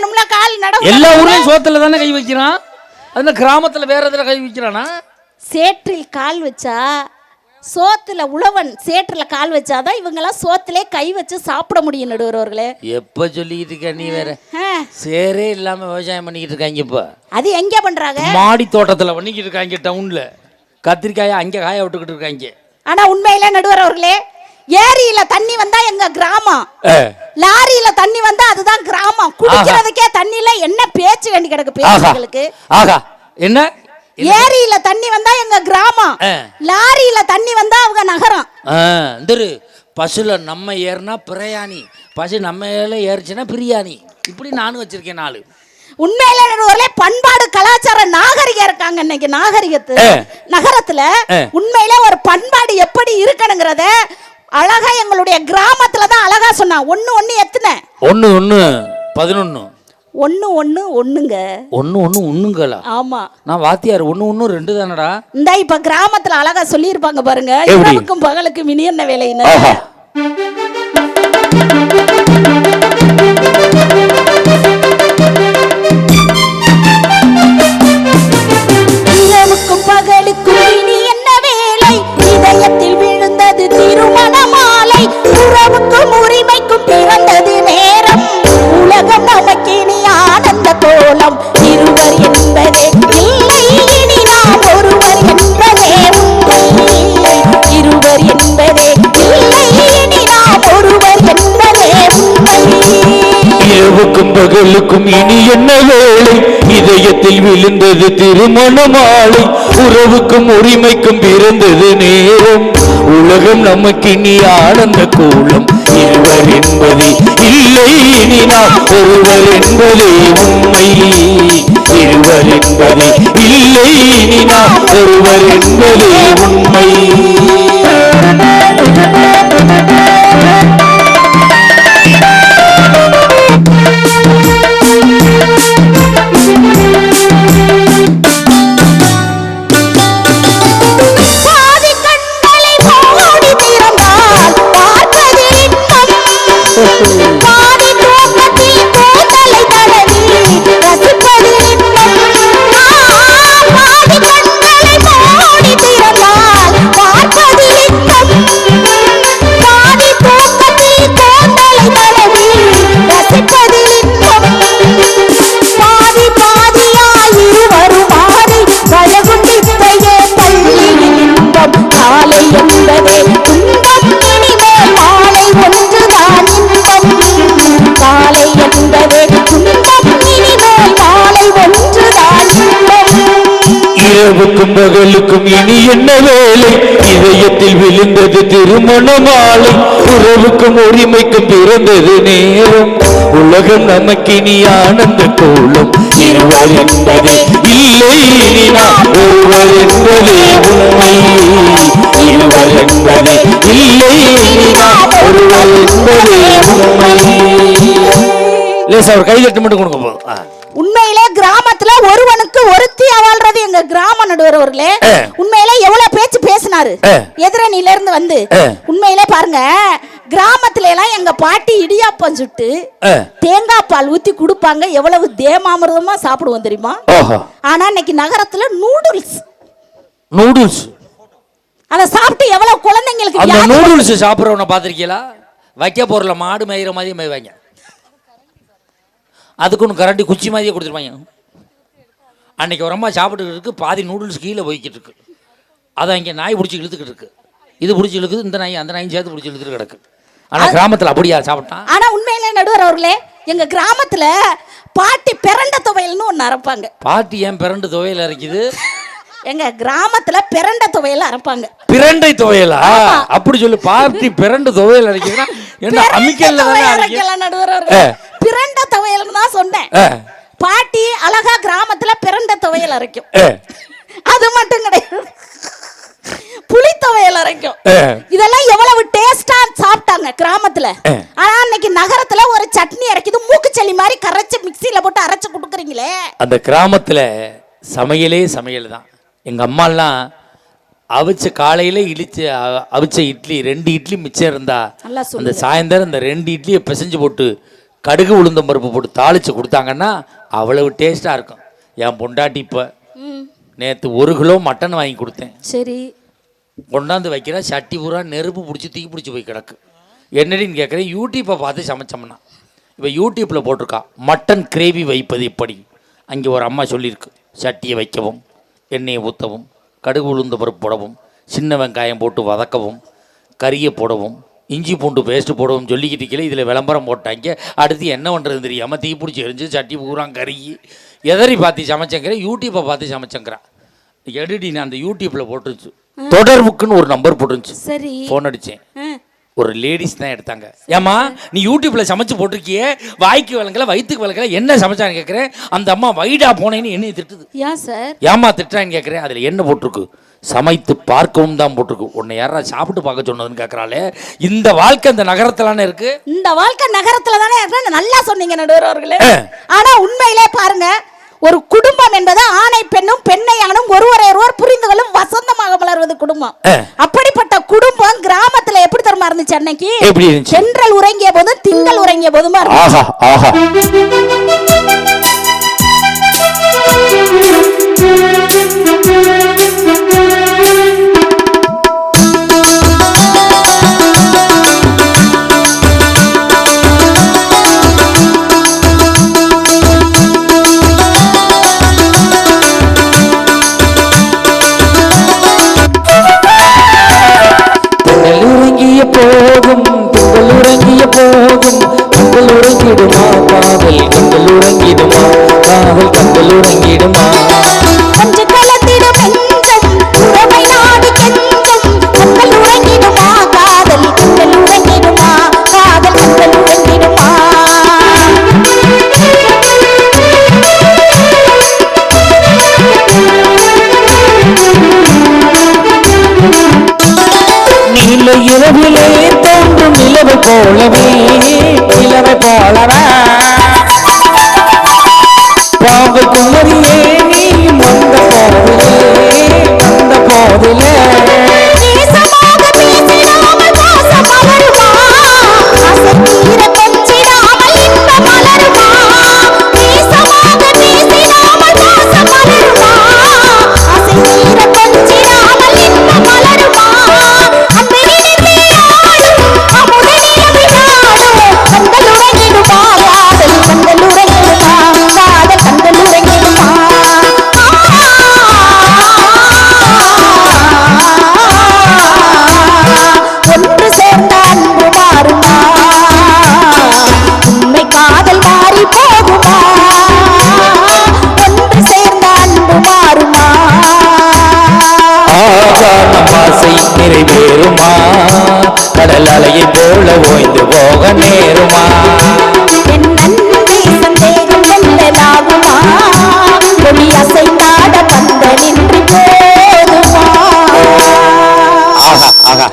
நடணும்ல கால் நட எல்லா ஊர்லயும் சோத்துல தானே கை வைக்கிறான்? அந்த கிராமத்துல வேற எதுல கை வைக்கிறானா? சேற்றில் கால் வச்சா சோத்துல உழவன் சேற்றுல கால் வச்சாதான் இவங்கெல்லாம் சோத்திலே கை வச்சு சாப்பிட முடியும் நடுவர் அவர்களே. எப்ப சொல்லிக்கிட்டு இருக்க நீ வேற? சேரே இல்லாம விவசாயம் பண்ணிக்கிட்டு இருக்காங்க இப்ப. அது எங்க பண்றாங்க? மாடி தோட்டத்துல பண்ணிக்கிட்டு இருக்காங்க டவுன்ல கத்திரிக்காயை அங்க காய விட்டுக்கிட்டு இருக்காங்க. ஆனா உண்மையில நடுவர் அவர்களே ஏரியில தண்ணி வந்தா எங்க கிராமம்? லாரியில தண்ணி வந்தா அதுதான் கிராமம். குடிக்கிறதுக்கே தண்ணியில என்ன பேச்சு வேண்டி கிடக்கு பேச்சுகளுக்கு ஆகா என்ன? ஏரியில தண்ணி வந்தா எங்க கிராமம். லாரியில தண்ணி வந்தா அவங்க நகரம். இந்தரு பஸ்ஸில் நம்ம ஏறினா பிரயாணி. பஸ் நம்ம ஏரில் ஏறிச்சுன்னா பிரியாணி. இப்படி நானும் வச்சிருக்கேன் நாலு. உண்மையில நடுவர்களே பண்பாடு கலாச்சார நாகரிகம் இருக்காங்க இன்னைக்கு நாகரிகத்து. ஆ. நகரத்துல. உண்மையில ஒரு பண்பாடு எப்படி இருக்கணுங்கிறத அழகா எங்களுடைய கிராமத்துல தான் அழகா சொன்னா. ஒண்ணு ஒண்ணு எத்தனை? ஒன்று ஒன்று பதினொன்று ஒண்ணு ஒண்ணு ஒண்ணுங்க. ஒன்று ஒன்று ஒன்றுங்களா ஆமா. நான் வாத்தியார் ஒன்று ஒன்று ரெண்டு தானடா? இந்த இப்ப கிராமத்துல அழகா சொல்லியிருப்பாங்க பாருங்க. எப்படி? இரவுக்கும் பகலுக்கும் இனி என்ன வேலைன்னு? ஆஹா. இரவுக்கும் பகலுக்கும் நாம் இருவர் என்பதே. இல்லை இனி நாம் ஒருவர் என்பதே இருவர் என்பதே. இல்லை இனி நாம் ஒருவர் என்பதே இரவுக்கும் பகலுக்கும் இனி என்ன வேலை? இதயத்தில் விழுந்தது திருமண மாலை. உறவுக்கும் உரிமைக்கும் பிறந்தது நேரம். உலகம் நமக்கு இனி ஆனந்த கூலம் இருவர் என்பது இல்லை இனி நாம் ஒருவர் என்பதே உண்மை. இருவர் என்பது இல்லை இனி நாம் ஒருவர் என்பதே உண்மை. இரவுக்கும் இனி என்ன வேலை? இதயத்தில் விழுந்தது திருமண மாலை உறவுக்கும் உரிமைக்கும் பிறந்தது நேரம். உலகம் நமக்கு இனி ஆனந்த கோலம். இருவர் என்பது இல்லை இனி நாம். ஒருவர் என்பது உண்மை. இருவர் என்பது இல்லை இனி நாம். ஒருவர் என்பது உண்மை. லேசா ஒரு கைதட்டு மட்டும் கொடுக்க போதும் உண்மையிலே கிராமத்துல ஒருவனுக்கு ஒருத்தியா வாழ்றது எங்க கிராம நடுவர்களே ஆ. உண்மையிலே எவ்வளவு பேச்சு பேசினாரு. எதிரணியில இருந்து வந்து. உண்மையிலே பாருங்க கிராமத்துல எல்லாம் எங்க பாட்டி இடியாப்பம் சுட்டு. தேங்காய் பால் ஊத்தி கொடுப்பாங்க எவ்வளவு தேமாமிர்தமா சாப்பிடுவோம் தெரியுமா ஆனா இன்னைக்கு நகரத்துல நூடுல்ஸ் நூடுல்ஸ் அதை சாப்பிட்டு எவ்வளவு குழந்தைங்களுக்கு அந்த நூடுல்ஸ் சாப்பிட்றவனை பார்த்துருக்கீங்களா வைக்க போறல மாடு மேயிற மாதிரி மேய்வாங்க அதுக்கு ஒன்று கரண்டி குச்சி மாதிரியே கொடுத்துருப்பாங்க. அன்னைக்கு ஒரு அம்மா சாப்பிட்டுக்கிட்டு இருக்கு பாதி நூடுல்ஸ் கீழே போய்கிட்டு இருக்கு. அதை இங்கே நாய் பிடிச்சி இழுத்துக்கிட்டு இருக்கு. இது பிடிச்சி இழுக்குது இந்த நாய் அந்த நாயும் சேர்த்து பிடிச்சி இழுத்துட்டு கிடக்கு. ஆனால் கிராமத்தில் அப்படியா சாப்பிட்டான்? ஆனா உண்மையிலே நடுவர் அவர்களே எங்க கிராமத்துல பாட்டி பிரண்ட துவையல்னு ஒண்ணு அரைப்பாங்க. பாட்டி ஏன் பிறண்டு துவையல் அரைக்குது? எங்க கிராமத்துல பிரண்ட துவையல் அரைப்பாங்க. பிரண்டை துவையலா? அப்படி சொல்லு பாட்டி பிரண்டு துவையல் அரைக்குதுன்னா என்ன அமிக்கல்ல தானே அரைக்கும் அரைக்கல நடுவர் அவர்களே பிரண்ட துவையல்னு தான் சொன்னேன். பாட்டி அழகா கிராமத்துல பிரண்ட துவையல் அரைக்கும். அது மட்டும் கிடையாது புளி துவையல் அரைக்கும். இதெல்லாம் எவ்வளவு டேஸ்டா சாப்பிட்டாங்க கிராமத்துல. ஆனா இன்னைக்கு நகரத்துல ஒரு சட்னி அரைக்குது மூக்குச்சளி மாதிரி கரைச்சு மிக்ஸில போட்டு அரைச்சு கொடுக்குறீங்களே அந்த கிராமத்தில் சமையலே சமையல் தான் எங்கள் அம்மாலாம் அவிச்ச காலையில் இடிச்ச அவிச்ச இட்லி ரெண்டு இட்லி மிச்சம் இருந்தா அந்த சாயந்தரம் இந்த ரெண்டு இட்லியை பிசைஞ்சு போட்டு கடுகு உளுந்தம் பருப்பு போட்டு தாளித்து கொடுத்தாங்கன்னா அவ்வளவு டேஸ்ட்டாக இருக்கும். என் பொண்டாட்டி இப்போ நேற்று ஒரு கிலோ மட்டன் வாங்கி கொடுத்தேன். சரி. கொண்டாந்து வைக்கிற சட்டி பூரா நெருப்பு பிடிச்சி தீ பிடிச்சி போய் கிடக்கு. என்னடின்னு கேட்குறேன் யூடியூப்பை பார்த்து சமைச்சோம்னா. இப்போ யூடியூப்பில் போட்டிருக்கா மட்டன் கிரேவி வைப்பது எப்படி? அங்கே ஒரு அம்மா சொல்லியிருக்கு சட்டியை வைக்கவும் எண்ணெயை ஊற்றவும் கடுகு உளுந்த பருப்பு போடவும் சின்ன வெங்காயம் போட்டு வதக்கவும் கறியை போடவும் இஞ்சி பூண்டு பேஸ்ட்டு போடவும் சொல்லிக்கிட்டு கீழே இதில் விளம்பரம் போட்டாங்க. அடுத்து என்ன பண்ணுறது தெரியாமல் தீ பிடிச்சி எரிஞ்சு சட்டி பூரா கருகி எதறி பார்த்து சமைச்சேங்கிறேன் யூடியூப்பை பார்த்து சமைச்சேங்கிறா. எடுடி நான் அந்த யூடியூப்பில் போட்டுருச்சு தொடர்புக்குன்னு ஒரு நம்பர் போட்டுருந்துச்சு. சரி. ஃபோன் அடித்தேன் ஒரு லேடிஸ் தான் எடுத்தாங்க. ஏம்மா நீ யூடியூப்ல சமைச்சு போட்டிருக்கியே? வாய்க்கு விளங்கல வயிற்றுக்கு விளங்கல என்ன சமைச்சான்னு கேட்குறேன் அந்த அம்மா வைடா போனேன்னு என்னைய திட்டுது. ஏன் சார் ஏம்மா திட்டுறான்னு கேட்குறேன் அதில் என்ன போட்டிருக்கு? சமைத்து பார்க்கவும் தான் போட்டிருக்கு. உன்னை யாரா சாப்பிட்டு பார்க்க சொன்னதுன்னு கேட்குறாளே இந்த வாழ்க்கை இந்த நகரத்துலானே இருக்கு? இந்த வாழ்க்கை நகரத்துல தானே இருக்குன்னு நல்லா சொன்னீங்க நடுவர் அவர்களே. ஆனா உண்மையிலே பாருங்க ஒரு குடும்பம் என்பது ஆணை பெண்ணும் பெண்ணை ஆணும் ஒருவரை ஒருவர் புரிந்து கொள்ளும் வசந்தமாக மலர்வது குடும்பம். அப்படிப்பட்ட குடும்பம் கிராமத்துல எப்படி தரமா இருந்துச்சு அன்னைக்கு? சென்றல் உறங்கிய போதும் திங்கள் உறங்கிய போதுமா உறங்கிடுமா நின்று போதுமா? ஆஹா ஆஹா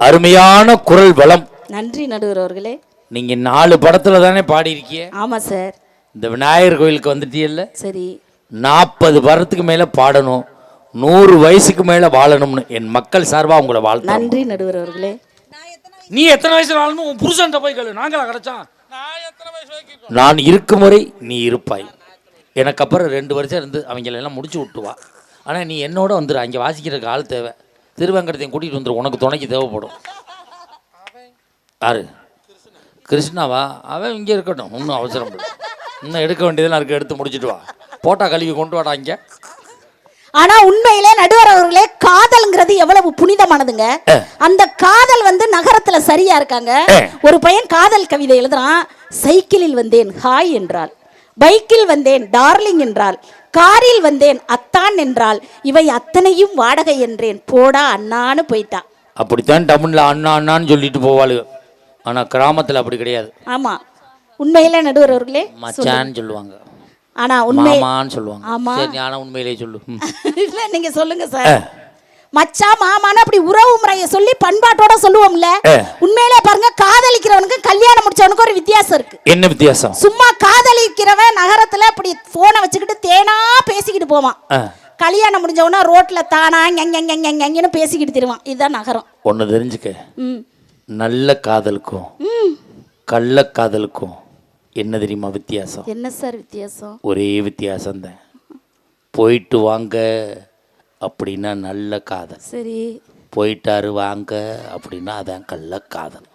அருமையான குரல் வளம். நன்றி நடுவர் அவர்களே. நீங்க நாலு படத்துல தானே பாடியிருக்கிய ஆமா சார். இந்த விநாயகர் கோயிலுக்கு வந்துட்டீல்ல? சரி. நாற்பது வருடத்துக்கு மேல பாடணும். நூறு வயசுக்கு மேல வாழணும்னு என் மக்கள் சார்பா உங்களை வாழ்த்து நன்றி நடுவர் அவர்களே. நீ எத்தனை வயசுல உன் புருஷன் போய் கேளு. நாங்களா கிடைச்சா? நான் இருக்கும்? வரை நீ இருப்பாய். எனக்கு அப்புறம் ரெண்டு வருஷம் இருந்து அவங்கள எல்லாம் முடிச்சு விட்டுவா. ஆனால் நீ என்னோட வந்துரு. அங்கே வாசிக்கிறதுக்கு ஆள் தேவை. திருவேங்கடத்தையும் கூட்டிகிட்டு வந்துரு. உனக்கு துணைக்கு தேவைப்படும். யாரு? கிருஷ்ணாவா? அவன் இங்கே இருக்கட்டும். ஒன்றும் அவசரம் இல்லை. இன்னும் எடுக்க வேண்டியதெல்லாம் இருக்கு. எடுத்து முடிச்சிட்டு வா. போட்டா கழுவி கொண்டு வாடா இங்கே. ஆனா உண்மையிலே நடுவர் அவர்களே காதல்ங்கிறது எவ்வளவு புனிதமானதுங்க. அந்த காதல் வந்து நகரத்துல சரியா இருக்காங்க. ஒரு பையன் காதல் கவிதை எழுதுறான். சைக்கிளில் வந்தேன் ஹாய் என்றாள். பைக்கில் வந்தேன் டார்லிங் என்றாள். காரில் வந்தேன் அத்தான் என்றாள். இவை அத்தனையும் வாடகை என்றேன். போடா அண்ணான்னு போயிட்டா. அப்படித்தான் தமிழில் அண்ணா அண்ணான்னு சொல்லிட்டு போவாளுங்க ஆனால் கிராமத்தில் அப்படி கிடையாது. ஆமா. உண்மையிலே நடுவர் அவர்களே மச்சான்னு சொல்லுவாங்க. ஆனா உண்மை மாமான்னு சொல்லுவாங்க. ஆமா. சரி ஆனால் உண்மையிலேயே சொல்லு. இல்ல நீங்க சொல்லுங்க சார். மச்சா மாமான்னு அப்படி உறவு முறையை சொல்லி பண்பாட்டோட சொல்லுவோம்ல. உண்மையிலே பாருங்க காதலிக்கிறவனுக்கு கல்யாணம் முடிச்சவனுக்கு ஒரு வித்தியாசம் இருக்கு. என்ன வித்தியாசம்? சும்மா காதலிக்கிறவன் நகரத்துல அப்படி போனை வச்சுக்கிட்டு தேனா பேசிக்கிட்டு போவான். கல்யாணம் முடிஞ்சவனா ரோட்ல தானா ஞங்கன்னு பேசிக்கிட்டு திருவான். இதுதான் நகரம். ஒன்று தெரிஞ்சுக்க. நல்ல காதலுக்கும் கள்ள காதலுக்கும் என்ன தெரியுமா வித்தியாசம்? என்ன சார் வித்தியாசம்? ஒரே வித்தியாசம்தான். போயிட்டு வாங்க அப்படின்னா நல்ல காதல். சரி. போயிட்டாரு வாங்க அப்படின்னா அதான் கள்ள காதல்.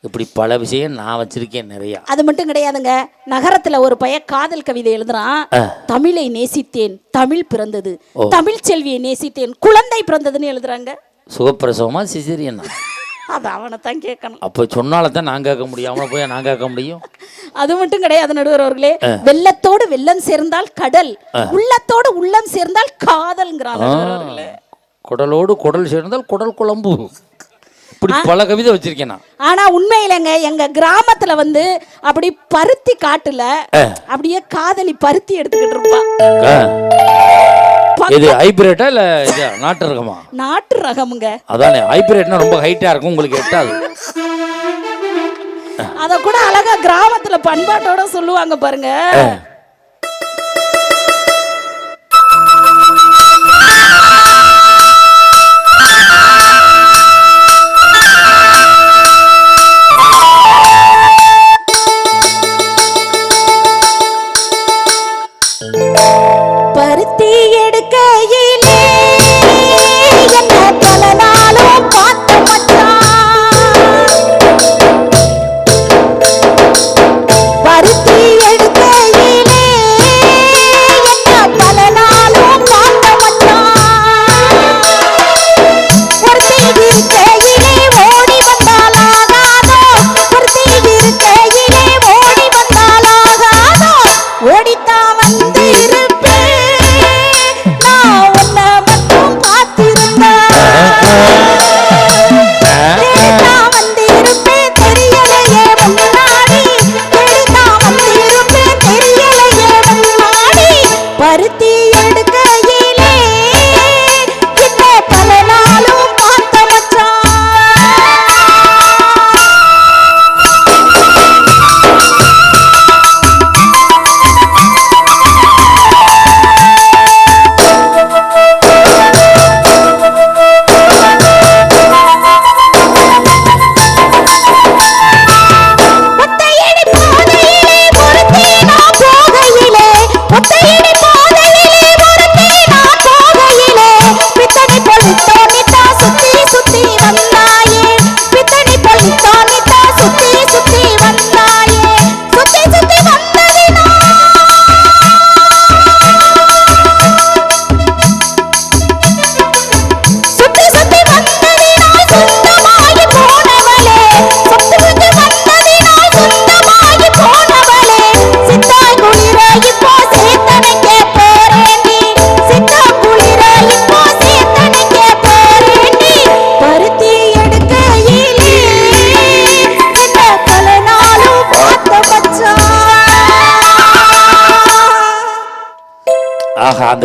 இப்படி பல விஷயம் நான் வச்சிருக்கேன் நிறையா. அது மட்டும் கிடையாதுங்க. நகரத்துல ஒரு பையன் காதல் கவிதை எழுதுறான். தமிழை நேசித்தேன் தமிழ் பிறந்தது. தமிழ் செல்வியை நேசித்தேன் குழந்தை பிறந்ததுன்னு எழுதுறாங்க. சுகப்பிரசவமா சிசிரியனா? அது அவனை தான் கேட்கணும். அப்போ சொன்னால தான் நான் கேட்க முடியும். அவனை போய் நான் கேட்க முடியும்? அது மட்டும் கிடையாது நடுவர் அவர்களே வெள்ளத்தோடு வெள்ளம் சேர்ந்தால் கடல் உள்ளத்தோடு உள்ளம் சேர்ந்தால் அவர்களே. குடலோடு குடல் சேர்ந்தால் குடல் குழம்பு. இப்படி பல கவிதை வச்சிருக்கேன் நான். ஆனா உண்மையிலங்க எங்க கிராமத்துல வந்து அப்படி பருத்தி காட்டுல அப்படியே காதலி பருத்தி எடுத்துக்கிட்டு இருப்பா. இது ஹைபிரேட்டா இல்ல இது நாட்டு ரகமா? நாட்டு ரகமுங்க. அதானே ஹைபிரேட்னா ரொம்ப ஹைட்டா இருக்கும் உங்களுக்கு எட்டாது. அத கூட அழகா கிராமத்துல பண்பாட்டோட சொல்லுவாங்க பாருங்க.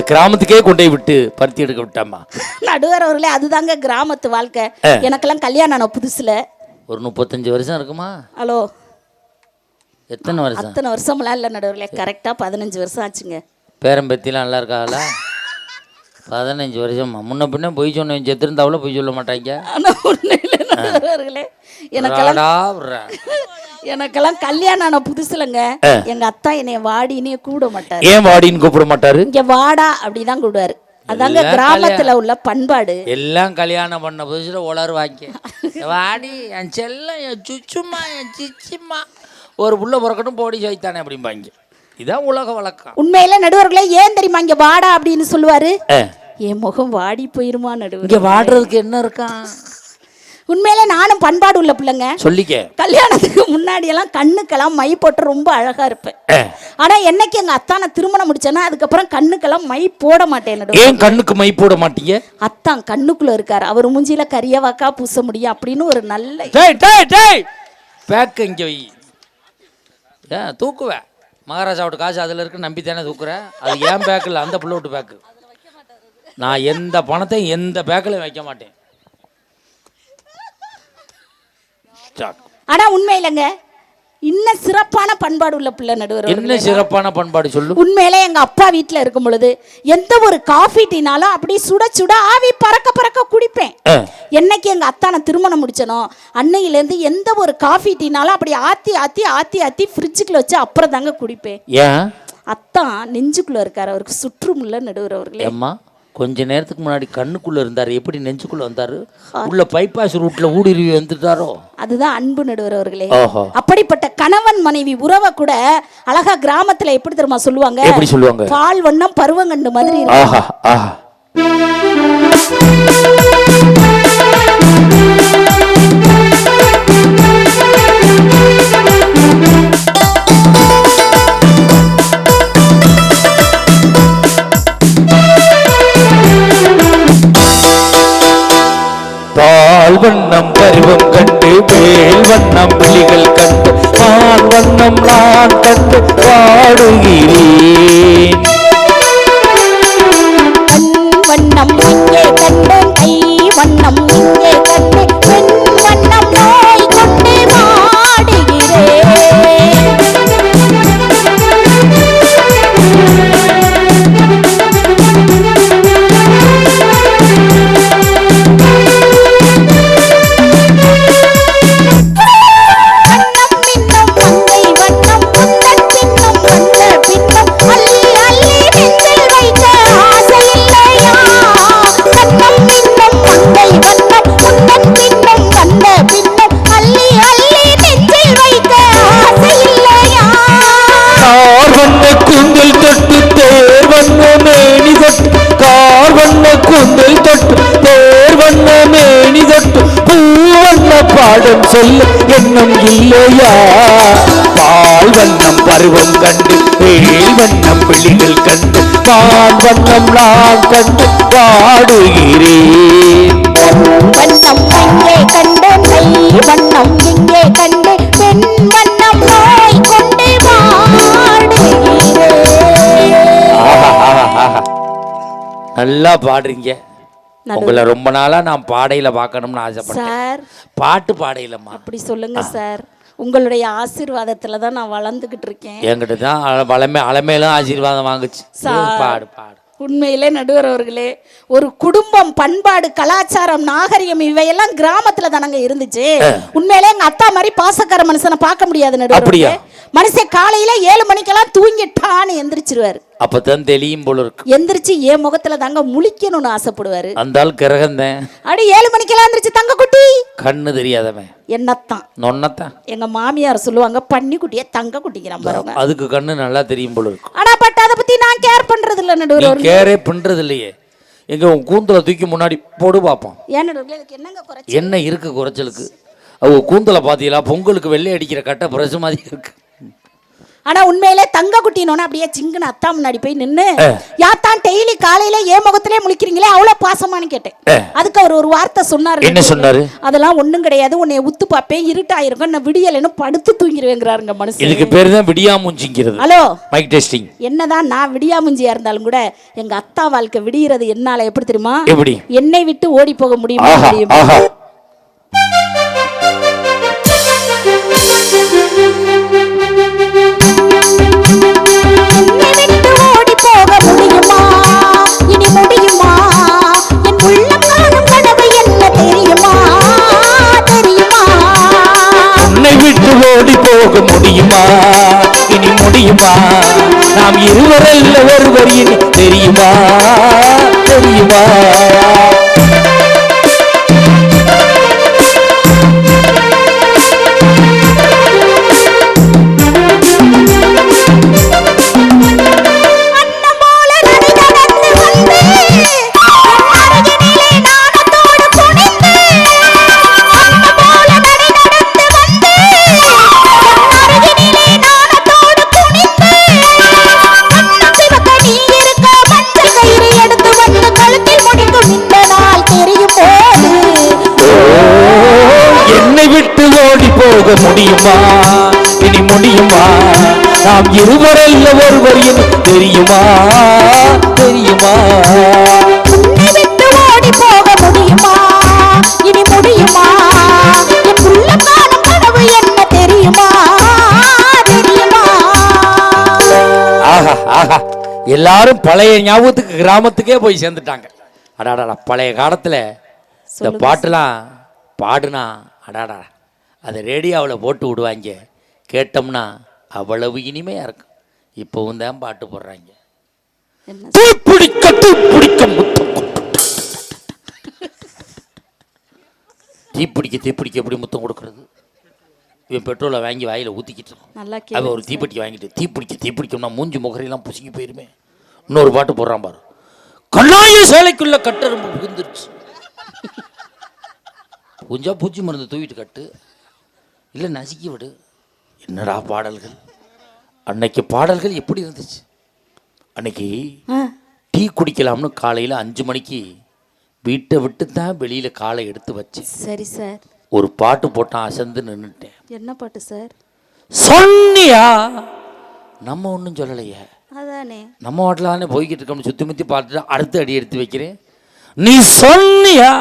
கிராமத்துக்கே கொண்டு விட்டு பருத்தி எடுக்க விட்டாமா நடுவர் அவர்களே அதுதாங்க கிராமத்து வாழ்க்கை. எனக்கெல்லாம் கல்யாணம் ஆன புதுசுல. ஒரு முப்பத்தஞ்சு வருஷம் இருக்குமா? ஹலோ. எத்தனை வருஷம்? அத்தனை வருஷம்லாம் இல்லை நடுவர்களே கரெக்டாக பதினஞ்சு வருஷம் ஆச்சுங்க. பேரம்பத்திலாம் நல்லா இருக்காங்களா பதினஞ்சு வருஷமா. முன்ன பின்ன பொய் சொன்னவன் செத்துருந்தாவில் பொய் சொல்ல மாட்டாங்க. ஆனால் ஒன்றும் இல்லை எனக்கெல்லாம். எனக்கெல்லாம் கல்யாணம் ஆன புதுசுலங்க எங்க அத்தா என்னைய வாடினே கூட மாட்டாரு. ஏன் வாடின்னு கூப்பிட மாட்டாரு? இங்க வாடா அப்படிதான் கூடுவாரு அதாங்க கிராமத்துல உள்ள பண்பாடு. எல்லாம் கல்யாணம் பண்ண புதுசுல உளறு வாங்க வாடி என் செல்லம் என் சுச்சுமா என் சிச்சிம்மா ஒரு புள்ள பிறக்கட்டும் போடி சைத்தானே அப்படிம்பாங்க. இதான் உலக வழக்கம். உண்மையில நடுவர்களே ஏன் தெரியுமா இங்க வாடா அப்படின்னு சொல்லுவாரு? என் முகம் வாடி போயிருமா நடுவர் இங்க வாடுறதுக்கு என்ன இருக்கான் உண்மையில நானும் பண்பாடு உள்ள பிள்ளைங்க. சொல்லிக்க. கல்யாணத்துக்கு முன்னாடி எல்லாம் கண்ணுக்கெல்லாம் மை போட்டு ரொம்ப அழகா இருப்பேன். ஆனா என்னைக்கு எங்க அத்தானை திருமணம் முடிச்சேன்னா அதுக்கப்புறம் கண்ணுக்கெல்லாம் மை போட மாட்டேன் நடுவர். ஏன் கண்ணுக்கு மை போட மாட்டீங்க? அத்தான் கண்ணுக்குள்ள இருக்காரு. அவர் மூஞ்சில கரியவாக்கா பூச முடியும் அப்படின்னு ஒரு நல்ல டேய் டேய் டேய். பேக்க இங்க வை. தூக்குவேன் மகாராஜாவோட காசு அதில் இருக்கு நம்பி தானே தூக்குறேன் அது ஏன் பேக்கில் அந்த புள்ள விட்டு பேக்கு நான் எந்த பணத்தையும் எந்த பேக்கிலையும் வைக்க மாட்டேன். ஸ்டார்ட். ஆனா உண்மை இல்லைங்க. இன்னும் சிறப்பான பண்பாடு உள்ள பிள்ளை நடுவர் என்ன. சிறப்பான பண்பாடு சொல்லு. உண்மையிலே எங்க அப்பா வீட்ல இருக்கும் பொழுது எந்த ஒரு காஃபி டீனாலும் அப்படி சுட சுட ஆவி பறக்க பறக்க குடிப்பேன். என்னைக்கு எங்க அத்தானை திருமணம் முடிச்சனோ அன்னையிலேருந்து எந்த ஒரு காஃபி டீனாலும் அப்படி ஆத்தி ஆத்தி ஆத்தி ஆத்தி ஃப்ரிட்ஜுக்குள்ள வச்சு அப்புறம் தாங்க குடிப்பேன். ஏன்? அத்தான் நெஞ்சுக்குள்ள இருக்காரு அவருக்கு சுற்றுமுள்ள நடுவர் அவர்களே. கொஞ்ச நேரத்துக்கு முன்னாடி கண்ணுக்குள்ள இருந்தாரு. எப்படி நெஞ்சுக்குள்ள வந்தாரு? உள்ள பைபாஸ் ரூட்ல ஊடுருவி வந்துட்டாரோ? அதுதான் அன்பு நடுவர் அவர்களே அப்படிப்பட்ட கணவன் மனைவி உறவை கூட அழகா கிராமத்துல எப்படி தெரியுமா சொல்லுவாங்க? எப்படி சொல்லுவாங்க? பால் வண்ணம் பருவங்கண்டு மாதிரி. ஆஹா ஆஹா. பால் வண்ணம் பருவம் கண்டு மேல் வண்ணம் விழிகள் கண்டு கூந்தல் தொட்டு தேர் வண்ண மேனி தொட்டு பூ வண்ண பாடம் சொல்ல எண்ணம் இல்லையா? பால் வண்ணம் பருவம் கண்டு வேல் வண்ணம் விழிகள் கண்டு பால் வண்ணம் நான் கண்டு பாடுகிறேன். வண்ணம் இங்கே கண்டேன் கை வண்ணம் இங்கே கண்டேன் பெண் வண்ணம் நோய் கொண்டு. நல்லா பாடுறீங்க. உங்களை ரொம்ப நாளா நான் பாடையில பார்க்கணும்னு ஆசைப்பட்டேன். சார். பாட்டு பாடையிலம்மா. அப்படி சொல்லுங்க சார். உங்களுடைய ஆசீர்வாதத்துல தான் நான் வளர்ந்துகிட்டு இருக்கேன். என்கிட்ட தான் அல- வளமே அலமையிலும் ஆசீர்வாதம் வாங்குச்சு. சார். பாடு பாடு. உண்மையிலே நடுவர் அவர்களே ஒரு குடும்பம் பண்பாடு கலாச்சாரம் நாகரிகம் இவையெல்லாம் கிராமத்துல தானங்க இருந்துச்சு. உண்மையிலே எங்க அத்தா மாதிரி பாசக்கார மனுஷனை பார்க்க முடியாது நடுவர் அப்படியா? அவர்களே. மனுஷன் காலையில ஏழு மணிக்கெல்லாம் தூங்கிட்டான்னு எந்திரிச்சிருவாரு. அப்பதான் தெளியும் போல இருக்கு. எந்திரிச்சு என் முகத்துல தாங்க முழிக்கணும்னு ஆசைப்படுவாரு. அந்த ஆள் கிரகந்தேன் அடி ஏழு மணிக்கெல்லாம் எந்திரிச்சு தங்க குட்டி. கண்ணு தெரியாதவன். என்னத்தான்? நொன்னத்தான் எங்க மாமியார் சொல்லுவாங்க பன்னி குட்டிய தங்க குட்டிக்கிறான் பாருங்க. அதுக்கு கண்ணு நல்லா தெரியும் போல இருக்கு. ஆனா பட் அதை பத்தி நான் கேர் பண்றது இல்ல நடுவர். கேரே பண்றது இல்லையே எங்க உன் கூந்தலை தூக்கி முன்னாடி போடு பார்ப்போம் என்னங்க என்ன இருக்கு குறைச்சலுக்கு? அவங்க கூந்தலை பார்த்தீங்களா பொங்கலுக்கு வெள்ளை அடிக்கிற கட்டை பிரசு மாதிரி இருக்கு. ஆனா உண்மையிலே தங்க குட்டினோன்னு அப்படியே சிங்குன அத்தா முன்னாடி போய் நின்னு யாத்தான் டெய்லி காலையில ஏன் முகத்திலே முழிக்கிறீங்களே அவ்வளவு பாசமான்னு கேட்டேன். அதுக்கு அவர் ஒரு வார்த்தை சொன்னாரு என்ன சொன்னாரு? அதெல்லாம் ஒண்ணும் கிடையாது உன்னை உத்து பாப்பேன் இருட்டாயிருக்கும் நான் விடியலைன்னு படுத்து தூங்கிடுவேங்கிறாருங்க மனுஷன் இதுக்கு பேர் தான் விடியாமூஞ்சிங்கிறது. ஹலோ. மைக் டெஸ்டிங் என்னதான் நான் விடியாமுஞ்சியா இருந்தாலும் கூட எங்க அத்தா வாழ்க்கை விடியறது என்னால எப்படி தெரியுமா? எப்படி? என்னை விட்டு ஓடி போக முடியுமா? முடியும் நாம் இருவரல்ல ஒருவர் தெரியுமா? முடியுமா இனி முடியுமா? நாம் இருவரல்ல ஒருவர் என்று தெரியுமா? தெரியுமா? ஓடி போக எல்லாரும் பழைய ஞாபகத்துக்கு கிராமத்துக்கே போய் சேர்ந்துட்டாங்க. அடாடா பழைய காலத்தில் இந்த பாட்டுலாம் பாடுனா அடாடா அதை ரேடியோவில் போட்டு விடுவாங்க. கேட்டோம்னா அவ்வளவு இனிமையாக இருக்கும். இப்போவும் தான் பாட்டு போடுறாங்க. தீப்பிடிக்க தீப்பிடிக்க முத்தம். தீப்பிடிக்க தீப்பிடிக்க எப்படி முத்தம் கொடுக்கறது? இவன் பெட்ரோலை வாங்கி வாயில ஊற்றிக்கிட்டு அவன் ஒரு தீப்பெட்டி வாங்கிட்டு தீப்பிடிக்க தீப்பிடிக்கும்னா மூஞ்சி முகரையெல்லாம் புசுங்கி போயிருமே. இன்னொரு பாட்டு போடுறான் பாரு. கண்ணாய சேலைக்குள்ள கட்டெரும்பு புகுந்துருச்சு. புஞ்சா பூச்சி மருந்து தூவிட்டு கட்டு. இல்லை நசுக்கி விடு. என்னடா பாடல்கள்? அன்னைக்கு பாடல்கள் எப்படி இருந்துச்சு? அன்னைக்கு டீ குடிக்கலாம்னு காலையில் அஞ்சு மணிக்கு வீட்டை விட்டு தான் வெளியில் காலை எடுத்து வச்சேன். சரி சார். ஒரு பாட்டு போட்டான் அசந்து நின்றுட்டேன் என்ன பாட்டு சார்? சொன்னியா? நம்ம ஒன்றும் சொல்லலையே. அதானே. நம்ம வாட்டில் தானே போய்கிட்டு இருக்கோம்னு சுற்றி முற்றி பார்த்துட்டு அடுத்த அடி எடுத்து வைக்கிறேன். நீ சொன்னியா?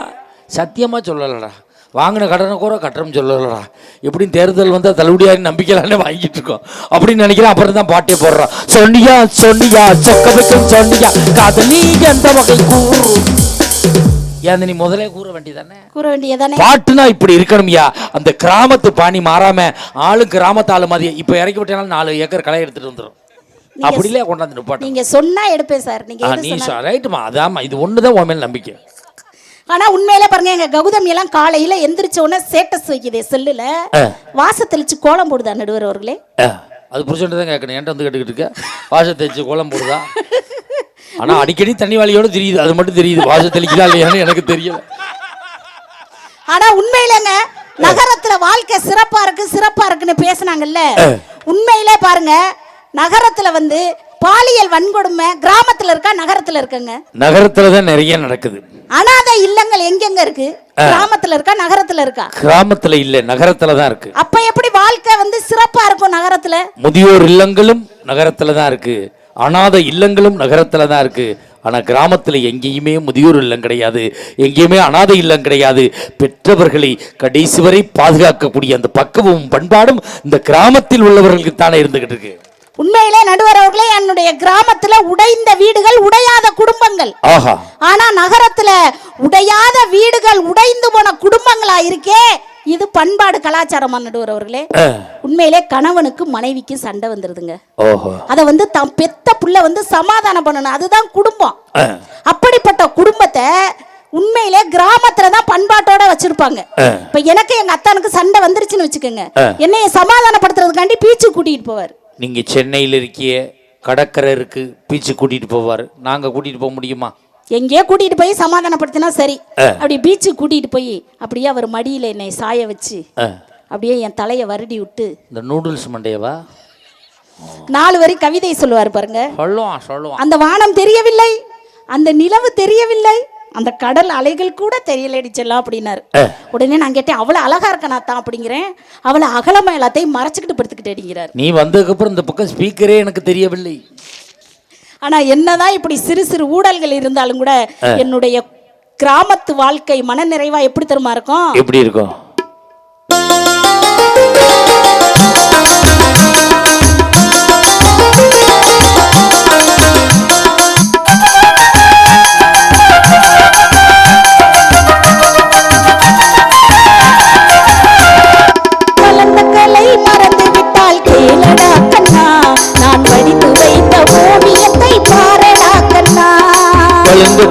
சத்தியமாக சொல்லலடா. வாங்கின கடனை கூட கட்டுறோம் சொல்லலடா. எப்படியும் தேர்தல் வந்தால் தள்ளுபடியாக நம்பிக்கையிலானே வாங்கிட்டு இருக்கோம். அப்படின்னு நினைக்கிறேன் அப்புறம் தான் பாட்டே போடுறான் சொன்னியா சொன்னியா சொக்க வைக்கும் சொன்னியா காதலி எந்த வகை கூறு? ஏன் நீ முதலே கூற வேண்டியதானே? கூற வேண்டியதானே? பாட்டுனா இப்படி இருக்கணும்யா. அந்த கிராமத்து பாணி மாறாம ஆளு கிராமத்து ஆளு மாதிரி இப்ப இறக்கி விட்டனால நாலு ஏக்கர் களை எடுத்துட்டு வந்துடும் அப்படிலே கொண்டாந்து நிப்பாட்டும் நீங்க சொன்னா எடுப்பேன் சார். நீங்க நீ ரைட்டுமா அதாம்மா. இது ஒண்ணுதான் உன் மேல நம்பிக்கை. ஆனா உண்மையிலே பாருங்க எங்க கௌதமி எல்லாம் காலையில எந்திரிச்ச உடனே ஸ்டேட்டஸ் வைக்குதே செல்லுல. வாச தெளிச்சு கோலம் போடுதா நடுவர் அவர்களே? அது புருஷன்ட்டு தான் கேட்கணும். என்கிட்ட வந்து கேட்டுக்கிட்டு இருக்க? வாச தேய்ச்சி கோலம் போடுதா? ஆனா அடிக்கடி தண்ணி வாளியோட தெரியுது. அது மட்டும் தெரியுது. வாச தெளிக்குதா இல்லையான்னு எனக்கு தெரியல. ஆனா உண்மையிலங்க நகரத்துல வாழ்க்கை சிறப்பா இருக்கு சிறப்பா இருக்குன்னு பேசுனாங்கல்ல. உண்மையிலே பாருங்க நகரத்துல வந்து பாலியல் வன்கொடுமை கிராமத்துல இருக்கா நகரத்துல இருக்குங்க? நகரத்துல தான் நிறைய நடக்குது. அனாதை இல்லங்கள் எங்கெங்க இருக்கு? கிராமத்துல இருக்கா நகரத்துல இருக்கா? கிராமத்துல இல்ல நகரத்துல தான் இருக்கு. அப்ப எப்படி வாழ்க்கை வந்து சிறப்பா இருக்கும் நகரத்துல? முதியோர் இல்லங்களும் நகரத்துல தான் இருக்கு. அனாதை இல்லங்களும் நகரத்துல தான் இருக்கு. ஆனா கிராமத்துல எங்கேயுமே முதியோர் இல்லம் கிடையாது. எங்கேயுமே அனாதை இல்லம் கிடையாது. பெற்றவர்களை கடைசி வரை பாதுகாக்கக்கூடிய அந்த பக்குவமும் பண்பாடும் இந்த கிராமத்தில் உள்ளவர்களுக்கு தானே இருந்துகிட்டு இருக்கு. உண்மையிலே நடுவர் அவர்களே என்னுடைய கிராமத்துல உடைந்த வீடுகள் உடையாத குடும்பங்கள். ஆனா நகரத்துல உடையாத வீடுகள் உடைந்து போன குடும்பங்களா இருக்கே இது பண்பாடு கலாச்சாரமா நடுவர் அவர்களே அஹ், உண்மையிலே கணவனுக்கு மனைவிக்கு சண்டை வந்துருதுங்க. அத வந்து தம் பெத்த புள்ள வந்து சமாதானம் பண்ணணும் அதுதான் குடும்பம். அப்படிப்பட்ட குடும்பத்தை உண்மையிலே கிராமத்துல தான் பண்பாட்டோட வச்சிருப்பாங்க. இப்ப எனக்கு எங்க அத்தானுக்கு சண்டை வந்துருச்சுன்னு வச்சுக்கோங்க. என்னைய சமாதானப்படுத்துறதுக்காண்டி பீச்சு கூட்டிட்டு போவார். நீங்க சென்னையில் இருக்கிய கடற்கரை இருக்கு பீச்சு கூட்டிட்டு போவார். நாங்க கூட்டிட்டு போக முடியுமா? எங்கேயோ கூட்டிட்டு போய் சமாதானப்படுத்தினா சரி. அப்படி பீச்சு கூட்டிட்டு போய் அப்படியே அவர் மடியில என்னை சாய வச்சு அப்படியே என் தலையை வருடி விட்டு இந்த நூடுல்ஸ் மண்டையவா? நாலு வரி கவிதை சொல்லுவார் பாருங்க. சொல்லுவான் சொல்லுவான். அந்த வானம் தெரியவில்லை அந்த நிலவு தெரியவில்லை அந்த கடல் அலைகள் கூட தெரியலடி செல்லாம் அப்படின்னாரு. உடனே நான் கேட்டேன் அவ்வளவு அழகா இருக்கனா தான் அப்படிங்கிறேன். அவளை அகலமா எல்லாத்தையும் மறைச்சுக்கிட்டு படுத்துக்கிட்டு அடிங்கிறார் நீ வந்ததுக்கப்புறம் இந்த பக்கம் ஸ்பீக்கரே எனக்கு தெரியவில்லை. ஆனா என்னதான் இப்படி சிறு சிறு ஊழல்கள் இருந்தாலும் கூட என்னுடைய கிராமத்து வாழ்க்கை மனநிறைவா எப்படி தருமா இருக்கும்? எப்படி இருக்கும்?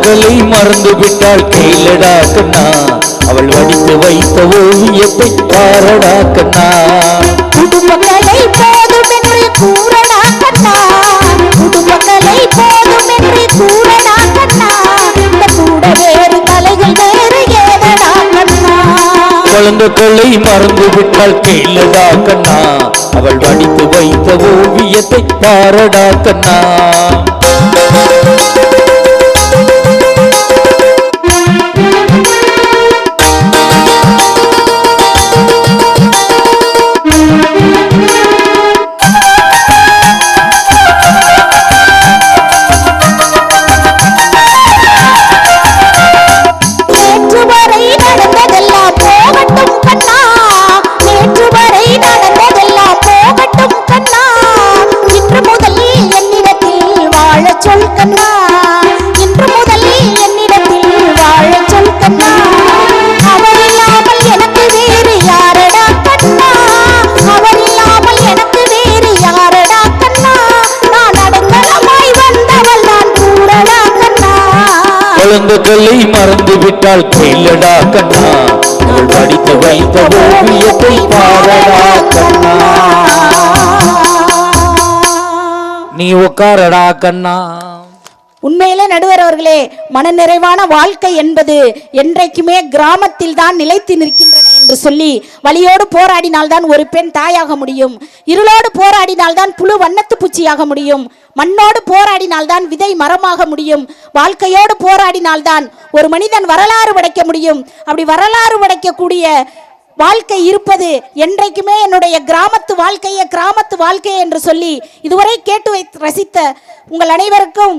கலந்துகளை மறந்து விட்டாள் கேளடா கண்ணா. அவள் வடித்து வைத்த ஓவியத்தை பாரடா கண்ணா. குடும்பங்களை போதும் என்று கூறடா கண்ணா. குடும்பங்களை போதும் என்று கூறடா கண்ணா. இந்த கூட வேறு கலைகள் வேறு ஏதடா கண்ணா. குழந்தைகளை மறந்து விட்டாள் கேளடா கண்ணா. அவள் வடித்து வைத்த ஓவியத்தை பாரடா கண்ணா. குழந்தை மறந்து விட்டால் கேளடா கண்ணா. அவள் படித்து வைத்த ஓவியத்தை பாரடா கண்ணா. நீ உட்காரடா கண்ணா. உண்மையிலே நடுவர் அவர்களே மனநிறைவான வாழ்க்கை என்பது என்றைக்குமே கிராமத்தில் தான் நிலைத்து நிற்கின்றன என்று சொல்லி வலியோடு போராடினால்தான் ஒரு பெண் தாயாக முடியும். இருளோடு போராடினால்தான் புழு வண்ணத்து பூச்சியாக முடியும். மண்ணோடு போராடினால்தான் விதை மரமாக முடியும். வாழ்க்கையோடு போராடினால்தான் ஒரு மனிதன் வரலாறு படைக்க முடியும். அப்படி வரலாறு படைக்கக்கூடிய வாழ்க்கை இருப்பது என்றைக்குமே என்னுடைய கிராமத்து வாழ்க்கையை கிராமத்து வாழ்க்கை என்று சொல்லி இதுவரை கேட்டு வை ரசித்த உங்கள் அனைவருக்கும்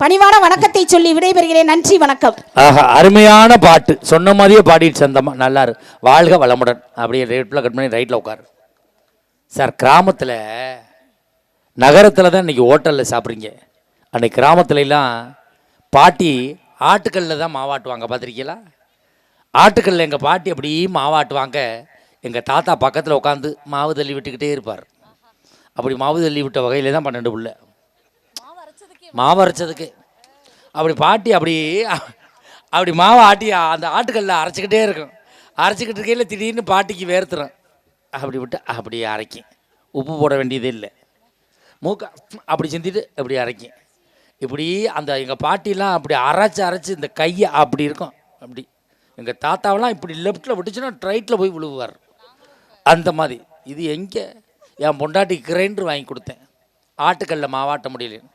பணிவான வணக்கத்தை சொல்லி விடைபெறுகிறேன். நன்றி வணக்கம். ஆஹா அருமையான பாட்டு. சொன்ன மாதிரியே பாடிட்டு சந்தமா நல்லா இருக்கு வாழ்க வளமுடன். அப்படியே ரைட்டில் கட் பண்ணி ரைட்டில் உட்காரு. சார் கிராமத்தில் நகரத்தில் தான் இன்றைக்கி ஹோட்டலில் சாப்பிட்றீங்க. அன்றைக்கி கிராமத்துலலாம் பாட்டி ஆட்டுக்கல்ல தான் மாவாட்டுவாங்க. பார்த்துருக்கீங்களா? ஆட்டுக்கல்லில் எங்கள் பாட்டி அப்படி மாவாட்டுவாங்க. எங்கள் தாத்தா பக்கத்தில் உட்காந்து மாவு தள்ளி விட்டுக்கிட்டே இருப்பார். அப்படி மாவு தள்ளி விட்ட வகையில் தான் பன்னெண்டு பிள்ளை. மாவு அரைச்சதுக்கு. அப்படி பாட்டி அப்படி அப்படி மாவை ஆட்டி அந்த ஆட்டுக்கல்ல அரைச்சிக்கிட்டே இருக்கும். அரைச்சிக்கிட்டு இருக்கையில் திடீர்னு பாட்டிக்கு வேர்த்துரும். அப்படி விட்டு அப்படி அரைக்கும். உப்பு போட வேண்டியது இல்லை. மூக்க அப்படி சிந்திட்டு அப்படி அரைக்கும். இப்படி அந்த எங்கள் பாட்டிலாம் அப்படி அரைச்சி அரைச்சி இந்த கையை அப்படி இருக்கும். அப்படி. எங்கள் தாத்தாவெல்லாம் இப்படி லெஃப்ட்டில் விட்டுச்சுன்னா ரைட்டில் போய் விழுவார் அந்த மாதிரி. இது எங்கே? என் பொண்டாட்டி கிரைண்டர் வாங்கி கொடுத்தேன். ஆட்டுக்கல்ல மாவாட்ட முடியலன்னு.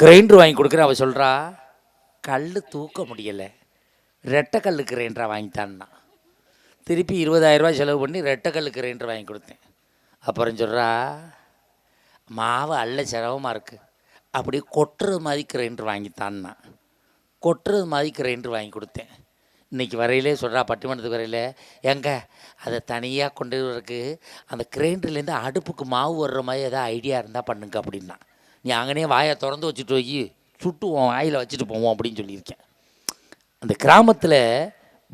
கிரைண்டர் வாங்கி கொடுக்குறேன் அவள் சொல்கிறா கல் தூக்க முடியலை. ரெட்டை கல் கிரைண்டரை வாங்கித்தான்னா திருப்பி இருபதாயிரரூபா செலவு பண்ணி ரெட்டை கல் கிரைண்டர் வாங்கி கொடுத்தேன். அப்புறம் சொல்கிறா மாவு அல்ல சிரமமாக இருக்குது அப்படி கொட்டுறது மாதிரி கிரைண்டர் வாங்கித்தான்னா. கொட்டுறது மாதிரி கிரைண்டர் வாங்கி கொடுத்தேன். இன்னைக்கு வரையிலே சொல்கிறா பட்டிமன்றத்துக்கு வரையில எங்க அதை தனியாக கொண்டு வரக்கு அந்த கிரைண்டர்லேருந்து அடுப்புக்கு மாவு வர்ற மாதிரி எதாவது ஐடியா இருந்தால் பண்ணுங்க அப்படின்னா. நீ அங்கனே வாயை திறந்து வச்சுட்டு போய் சுட்டு உன் வாயில் வச்சுட்டு போவோம் அப்படின்னு சொல்லியிருக்கேன். அந்த கிராமத்தில்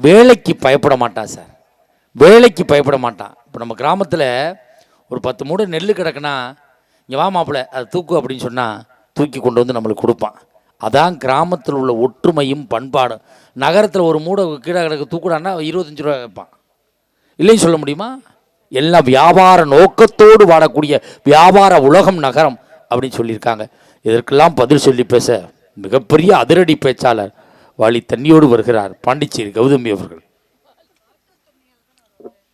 வேலைக்கு பயப்பட மாட்டான் சார். வேலைக்கு பயப்பட மாட்டான். இப்போ நம்ம கிராமத்தில் ஒரு பத்து மூடை நெல் கிடக்குனா இங்கே வா மாப்பிள்ள அதை தூக்கு அப்படின்னு சொன்னால் தூக்கி கொண்டு வந்து நம்மளுக்கு கொடுப்பான். அதான் கிராமத்தில் உள்ள ஒற்றுமையும் பண்பாடும். நகரத்தில் ஒரு மூடை கீழே கிடக்கு தூக்குடான்னா இருபத்தஞ்சி ரூபா வைப்பான் இல்லைன்னு சொல்ல முடியுமா? எல்லாம் வியாபார நோக்கத்தோடு வாழக்கூடிய வியாபார உலகம் நகரம். அப்படின்னு சொல்லியிருக்காங்க. இதற்கெல்லாம் பதில் சொல்லி பேச மிகப்பெரிய அதிரடி பேச்சாளர் வாலி தண்ணியோடு வருகிறார் பாண்டிச்சேரி கௌதமி அவர்கள்.